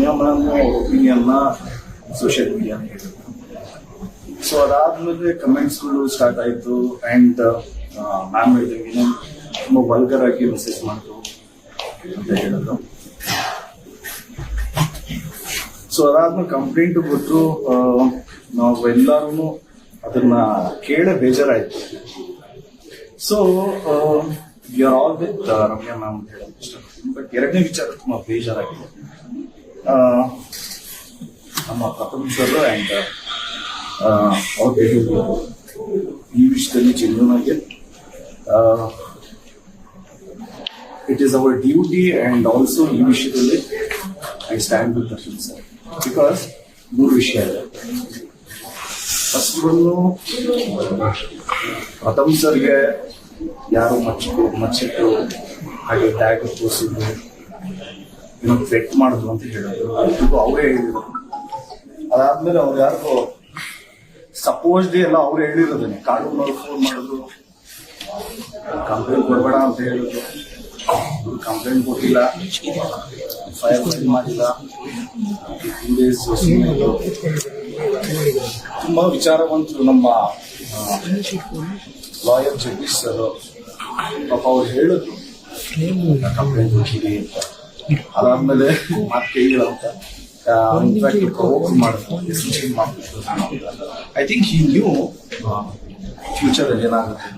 Ma'am ಅವ್ರ ಒಪಿನಿಯನ್ನ social media ಹೇಳಿದ್ರು ಸೊ ಅದಾದ್ಮೇಲೆ ಕಮೆಂಟ್ಸ್ಗಳು ಸ್ಟಾರ್ಟ್ ಆಯಿತು ಆ್ಯಂಡ್ ಮ್ಯಾಮ್ ಹೇಳಿದಂಗೆ ತುಂಬ ವಲ್ಗರ್ ಆಗಿ ಮೆಸೇಜ್ ಮಾಡಿದ್ರು ಅಂತ ಹೇಳಿದ್ರು. ಸೊ ಅದಾದ್ಮೇಲೆ ಕಂಪ್ಲೇಂಟ್ ಕೊಟ್ಟು ನಾವು ಎಲ್ಲರೂ ಅದನ್ನ ಕೇಳೇ ಬೇಜಾರಾಯ್ತು. So you are all with Ramya ma'am ಅಂತ ಹೇಳೋದು ಬಟ್ ಎರಡನೇ ವಿಚಾರ ತುಂಬ ಬೇಜಾರಾಗಿದೆ. ನಮ್ಮ ಪ್ರಥಮ್ ಸರ್ ಅಂಡ್ ಅವ್ರು ಹೇಳಿದ್ರು ಈ ವಿಷಯದಲ್ಲಿ ಆಗಿ it is our duty and also ಈ ವಿಷಯದಲ್ಲಿ I stand with Darshan sir because ಮೂರು ವಿಷಯ ಇದೆ. ಫಸ್ಟ್ ಬಂದು ಪ್ರಥಮ್ ಸರ್ಗೆ ಯಾರು ಮಚ್ಚಿಟ್ಟು ಮಚ್ಚಿಟ್ಟು ಹಾಗೆ ಟ್ಯಾಗ್ ತೋರಿಸಿದ್ರು. ಏನೋ ಥ್ರೆಟ್ ಮಾಡಿದ್ರು ಅಂತ ಹೇಳಿದ್ರು. ಅವರೇ ಹೇಳಿದ್ರು. ಅದಾದ್ಮೇಲೆ ಅವ್ರು ಯಾರಿಗೋ ಸಪೋಸ್ಲಿ ಎಲ್ಲ ಅವ್ರು ಹೇಳಿರೋದನ್ನೇ ಕಾನೂನವ್ರು ಫೋನ್ ಮಾಡಿದ್ರು ಕಂಪ್ಲೇಂಟ್ ಕೊಡಬೇಡ ಅಂತ ಹೇಳಿದ್ರು. ಕಂಪ್ಲೇಂಟ್ ಕೊಟ್ಟಿಲ್ಲ. ಫೈರ್ ಫೈಲ್ ಮಾಡಿಲ್ಲ. ಟೂ ಡೇಸ್ ತುಂಬಾ ವಿಚಾರವಂತರು ನಮ್ಮ ಲಾಯರ್ ಜಗದೀಶ್ ಸರ್ ಪಾಪ ಅವ್ರು ಹೇಳಿದ್ರು. ಕಂಪ್ಲೇಂಟ್ ಕೊಟ್ಟಿದೆ ಅಂತ. ಅದಾದ್ಮೇಲೆ ಮಾತು ಕೇಳಿಲ್ಲ ಅಂತ. ಇನ್ಫ್ಯಾಕ್ಟ್ ಪ್ರವೋಕ್ ಮಾಡಿದ್ರು ಎಸ್ಪೆಷಲಿ ಮಾಡ್ತಿದ್ರು ಐ ಥಿಂಕ್ ಈ ನ್ಯೂ ಫ್ಯೂಚರ್ ಅಲ್ಲಿ ಏನಾಗುತ್ತೆ.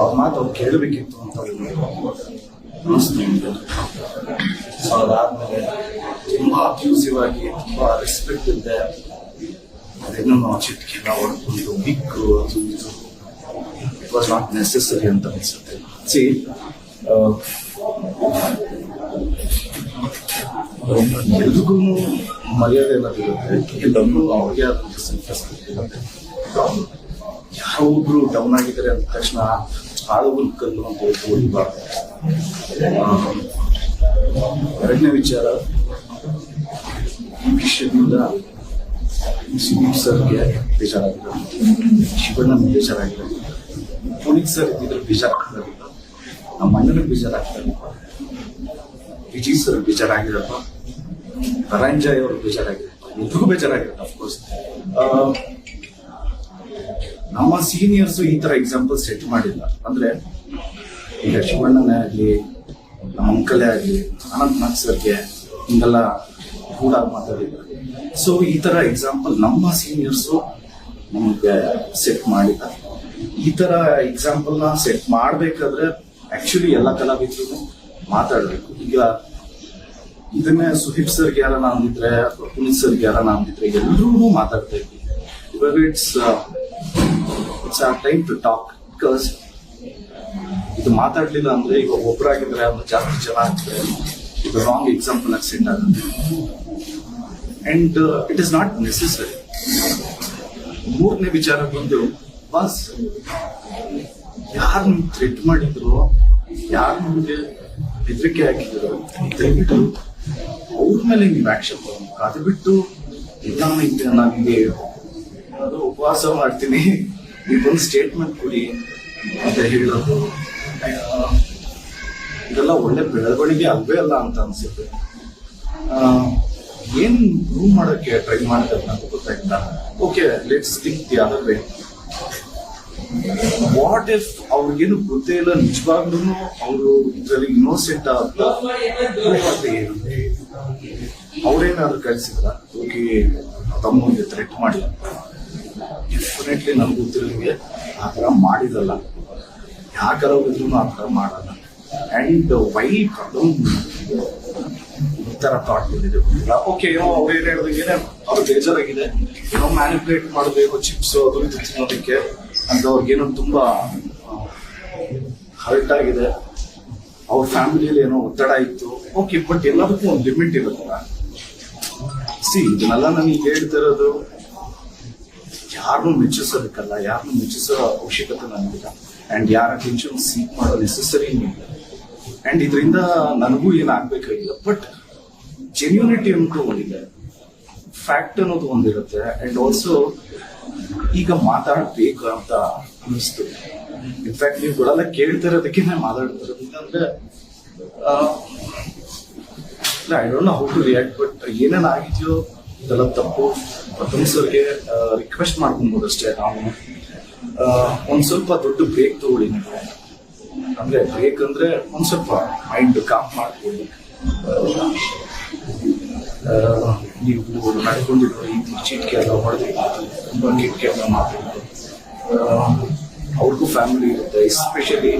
ಅವ್ರ ಮಾತು ಅವ್ರು ಕೇಳಬೇಕಿತ್ತು ಅಂತ. ಸೊ ಅದಾದ್ಮೇಲೆ ತುಂಬಾ ಅಬ್ಯೂಸಿವ್ ಆಗಿ, ತುಂಬಾ ರೆಸ್ಪೆಕ್ಟ್ ಇದ್ದೆ. ಅದೇನೋ ನಾವು ಚಿಟ್ಕೆಲ್ಲ ಹೊಡ್ಕೊಂಡು ಬಿಕ್ಕು ಅದು ಇದು. ಇಟ್ ವಾಸ್ ನಾಟ್ ನೆಸೆಸರಿ ಅಂತ ಅನ್ಸುತ್ತೆ. ಸಿ ಎಲ್ರಿಗೂ ಮರ್ಯಾದೆ ಅನ್ನೋದಿರುತ್ತೆ ಎಲ್ಲರೂ ಅವ್ರಿಗೆ ಆದಂಥ ಸೆಲ್ಫ್ ರೆಸ್ಪೆಕ್ಟ್ ಡೌನ್ ಆಗಿದ್ದಾರೆ ಅಂದ ತಕ್ಷಣ ಆಳುಗಳು ಕಲ್ಲು ಅಂತ ಹೇಳ್ತು ಹೊಡಿಬಾರ್ದು ಎರಡನೇ ವಿಚಾರ, ಈ ವಿಷಯದಿಂದ ಸುದೀಪ್ ಸರ್ಗೆ ಬೇಜಾರಾಗಿದೆ ಶಿವಣ್ಣ ಬೇಜಾರಾಗಿದೆ. ಪುನೀತ್ ಸರ್ ಇದ್ರ ಬೇಜಾರಾಗಿರಲಿಲ್ಲ ನಮ್ಮ ಅಣ್ಣನಿಗೆ ಬೇಜಾರಾಗಿರಲಿಲ್ಲ ವಿಜಯ್ ಸರ್ ಬೇಜಾರಾಗಿರಪ್ಪ. ಧನಂಜಯ್ ಅವರು ಬೇಜಾರಾಗಿದೆ. ಎಲ್ರಿಗೂ ಬೇಜಾರಾಗಿರುತ್ತೆ ಅಫ್ಕೋರ್ಸ್ ನಮ್ಮ ಸೀನಿಯರ್ಸ್ ಈ ತರ ಎಕ್ಸಾಂಪಲ್ ಸೆಟ್ ಮಾಡಿಲ್ಲ. ಅಂದ್ರೆ ಈಗ ಶಿವಣ್ಣನೇ ಆಗ್ಲಿ, ನಮ್ಮ ಅಂಕಲೇ ಆಗ್ಲಿ, ಅನಂತ್ ನಾಗ್ ಸರ್ಗೆ ಹಿಂಗೆಲ್ಲ ಕೂಡ ಮಾತಾಡಿದ್ದಾರೆ ಸೊ ಈ ತರ ಎಕ್ಸಾಂಪಲ್ ನಮ್ಮ ಸೀನಿಯರ್ಸ್ ನಮಗೆ ಸೆಟ್ ಮಾಡಿಲ್ಲ. ಈ ತರ ಎಕ್ಸಾಂಪಲ್ನ ಸೆಟ್ ಮಾಡ್ಬೇಕಾದ್ರೆ ಆಕ್ಚುಲಿ ಎಲ್ಲ ಕಲಾವಿದ್ರು ಮಾತಾಡ್ಬೇಕು. ಈಗ ಇದನ್ನೇ ಸುದೀಪ್ ಸರ್ಗೆ ಯಾರನ್ನ ಅಂದಿದ್ರೆ ಅಥವಾ ಪುನೀತ್ ಸರ್ಗೆ ಯಾರನ್ನ ಅಂದಿದ್ರೆ ಎಲ್ಲರೂ ಮಾತಾಡ್ತಾ ಇದ್ವಿ. ಇವಾಗ it's it's our time to talk because ಇದು ಮಾತಾಡ್ಲಿಲ್ಲ ಅಂದ್ರೆ ಈಗ ಒಬ್ಬರಾಗಿದ್ರೆ ಅದು ಜಾಸ್ತಿ ಜನ ಆಗ್ತದೆ ಇದು ರಾಂಗ್ ಎಕ್ಸಾಂಪಲ್ ಆಗಿ ಆಗುತ್ತೆ. And it is not necessary ಮೂರನೇ ವಿಚಾರ ಬಂದು, ಬಸ್, ಯಾರು ನಿಮ್ಗೆ ಥ್ರೆಟ್ ಮಾಡಿದ್ರು? ಯಾರು ನಿಮ್ಗೆ ಹೆದರಿಕೆ ಹಾಕಿದ್ರು? ದಯವಿಟ್ಟು ಅವ್ರ ಮೇಲೆ ನೀವು ಆಕ್ಷನ್ ತಗೋಬೇಕು ಅದು ಬಿಟ್ಟು ಎಕನಾಮಿಕ್ ನನಗೆ ಅದು ಉಪವಾಸ ಮಾಡ್ತೀನಿ ಇದೊಂದು ಸ್ಟೇಟ್ಮೆಂಟ್ ಕೊಡಿ ಅಂತ ಹೇಳೋದು ಇದೆಲ್ಲ ಒಳ್ಳೆ ಬೆಳವಣಿಗೆ ಅಲ್ವೇ ಅಲ್ಲ ಅಂತ ಅನ್ಸುತ್ತೆ ಏನ್ ಪ್ರೂವ್ ಮಾಡಕ್ಕೆ ಟ್ರೈ ಮಾಡ್ತಾರೆ ಅಂತ ಗೊತ್ತಾಯ್ತಾ okay let's think the other way what if ಅವ್ರಿಗೇನು ಗೊತ್ತೇ ಇಲ್ಲ ನಿಜವಾಗ್ಲೂ ಅವರು ಇದರಲ್ಲಿ ಇನ್ನೋಸೆಂಟ್ ಅಂತ ಏನು ಅವ್ರೇನಾದ್ರು ಕಳಿಸಿದ್ರ ಹೋಗಿ ತಮ್ಮಂಗೆ ಥ್ರೆಟ್ ಮಾಡಿಲ್ಲ ಡೆಫಿನೆಟ್ಲಿ ನನ್ಗೆ ಗೊತ್ತಿರೋಂಗೆ ಆ ಥರ ಮಾಡಿದಲ್ಲ. ಯಾಕರ ಇದ್ರು ಆ ಥರ ಮಾಡಲ್ಲ. ಅಂಡ್ ವೈ ಪ್ರಾಬ್ಲಮ್ ಈ ತರ ಥಾಟ್ ಬಂದಿದೆ ಓಕೆ, ಏನೋ ಅವ್ರು ಏನ್ ಹೇಳ್ದಂಗೆ ಅವ್ರು ಬೇಜಾರಾಗಿದೆ. ಏನೋ ಮ್ಯಾನಿಪುಲೇಟ್ ಮಾಡಬೇಕು ಚಿಪ್ಸ್ ಅದು ಇದು ತಿನ್ನೋದಕ್ಕೆ. ಅಂತ ಅವ್ರಿಗೇನೋ ತುಂಬಾ ಹರ್ಟ್ ಆಗಿದೆ. ಅವ್ರ ಫ್ಯಾಮಿಲಿಯಲ್ಲಿ ಏನೋ ಒತ್ತಡ ಇತ್ತು. ಓಕೆ ಬಟ್ ಎಲ್ಲದಕ್ಕೂ ಒಂದು ಲಿಮಿಟ್ ಇರುತ್ತಲ್ಲ. ಸಿ ಇದನ್ನೆಲ್ಲ ನನಗೆ ಹೇಳ್ತಿರೋದು ಯಾರನ್ನೂ ಮೆಚ್ಚಿಸೋದಕ್ಕಲ್ಲ ಯಾರನ್ನೂ ಮೆಚ್ಚಿಸೋ ಅವಶ್ಯಕತೆ ನನಗಿಲ್ಲ. ಆ್ಯಂಡ್ ಯಾರ ಅಟೆನ್ಷನ್ ಸೀಕ್ ಮಾಡೋ ನೆಸೆಸರಿ ಇಲ್ಲ ಆ್ಯಂಡ್ ಇದರಿಂದ ನನಗೂ ಏನಾಗಬೇಕಾಗಿಲ್ಲ. ಬಟ್ ಜೆನ್ಯೂನಿಟಿ ಅಂತ ಒಂದಿದೆ. ಫ್ಯಾಕ್ಟ್ ಅನ್ನೋದು ಒಂದಿರುತ್ತೆ. ಆ್ಯಂಡ್ ಆಲ್ಸೋ ಈಗ ಮಾತಾಡಬೇಕು ಅಂತ ಅನಿಸ್ತು ಇನ್ಫ್ಯಾಕ್ಟ್ ನೀವು ಕೊಡಲ್ಲ ಕೇಳ್ತಿರೋದಕ್ಕೆ ಮಾತಾಡ್ತಿರೋದು. ಮಾತಾಡ್ತಾರೆ I don't know how to react but ಏನೇನು ಆಗಿದೆಯೋ ಇದೆಲ್ಲ ತಪ್ಪು. ಪ್ರಥಮ್ ಸರ್ಗೆ ರಿಕ್ವೆಸ್ಟ್ ಮಾಡ್ಕೊಬೋದು ಅಷ್ಟೇ ನಾವು. ಒಂದು ಸ್ವಲ್ಪ ದೊಡ್ಡ ಬ್ರೇಕ್ ತಗೊಳ್ಳಿ ನೀವು. ಅಂದ್ರೆ ಬ್ರೇಕ್ ಅಂದ್ರೆ ಒಂದ್ ಸ್ವಲ್ಪ ಮೈಂಡ್ ಕಾಮ್ ಮಾಡ್ಕೊಳ್ಳಿ. ನೀವು ನಡ್ಕೊಂಡಿರೋ ಈ ಚೀಟಿಗೆ ಎಲ್ಲ ಹೊಡೆದು ತುಂಬಾ ಕೆಟ್ಟ ಎಲ್ಲ ಮಾಡ್ಕೊಂಡು. ಅವ್ರಿಗೂ ಫ್ಯಾಮಿಲಿ ಇರುತ್ತೆ ಎಸ್ಪೆಷಲಿ